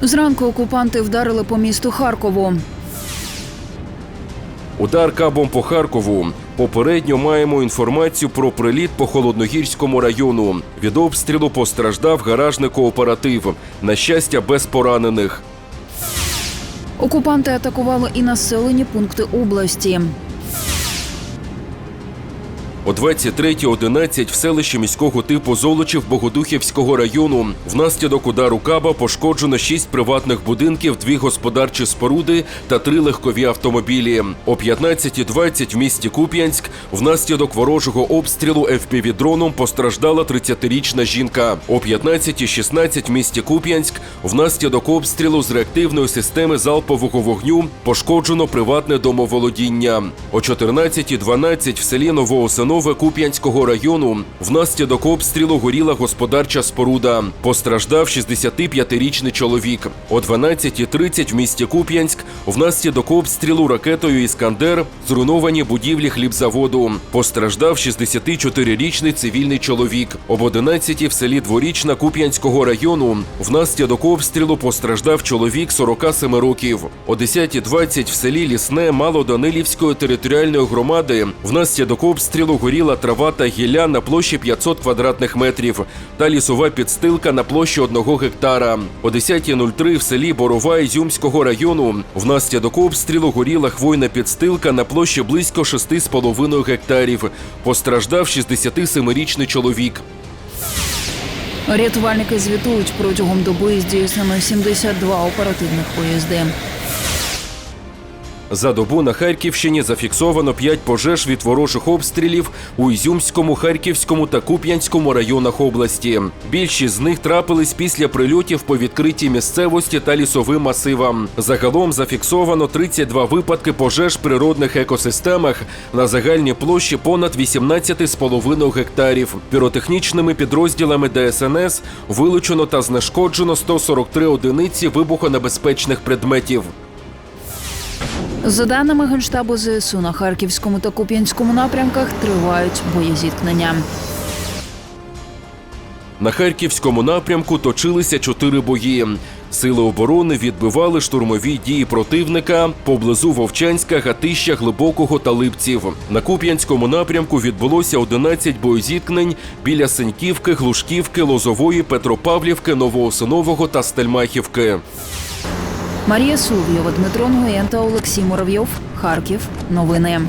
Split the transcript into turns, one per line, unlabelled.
Зранку окупанти вдарили по місту Харкову.
Удар кабом по Харкову. Попередньо маємо інформацію про приліт по холодногірському району. Від обстрілу постраждав гаражний кооператив. На щастя, без поранених.
Окупанти атакували і населені пункти області.
О 23.11 в селищі міського типу Золочів Богодухівського району внаслідок удару каба пошкоджено шість приватних будинків, дві господарчі споруди та три легкові автомобілі. О 15.20 в місті Куп'янськ внаслідок ворожого обстрілу FPV-дроном постраждала 30-річна жінка. О 15.16 в місті Куп'янськ внаслідок обстрілу з реактивної системи залпового вогню пошкоджено приватне домоволодіння. О 14.12 в селі Новоосинове Куп'янського району внаслідок обстрілу горіла господарча споруда. Постраждав 65-річний чоловік. О 12.30 в місті Куп'янськ внаслідок обстрілу ракетою Іскандер зруйновані будівлі хлібзаводу. Постраждав 64-річний цивільний чоловік. Об 11 в селі Дворічна Куп'янського району внаслідок обстрілу постраждав чоловік 47 років. О 10.20 в селі Лісне Малоданилівської територіальної громади внаслідок обстрілу горіла трава та гілля на площі 500 квадратних метрів та лісова підстилка на площі 1 гектара. О 10.03 в селі Борова Ізюмського району внаслідок обстрілу горіла хвойна підстилка на площі близько 6,5 гектарів. Постраждав 67-річний чоловік.
Рятувальники звітують протягом доби здійснено 72 оперативних поїзди.
За добу на Харківщині зафіксовано 5 пожеж від ворожих обстрілів у Ізюмському, Харківському та Куп'янському районах області. Більшість з них трапились після прильотів по відкритій місцевості та лісовим масивам. Загалом зафіксовано 32 випадки пожеж в природних екосистемах на загальній площі понад 18,5 гектарів. Піротехнічними підрозділами ДСНС вилучено та знешкоджено 143 одиниці вибухонебезпечних предметів.
За даними Генштабу ЗСУ на Харківському та Куп'янському напрямках тривають боєзіткнення.
На харківському напрямку точилися чотири бої. Сили оборони відбивали штурмові дії противника поблизу Вовчанська, Гатища, Глибокого та Липців. На Куп'янському напрямку відбулося 11 боєзіткнень біля Сеньківки, Глушківки, Лозової, Петропавлівки, Новоосинового та Стельмахівки.
Марія Сув'єва, Дмитро Нгоєн та Олексій Муравйов. Харків. Новини.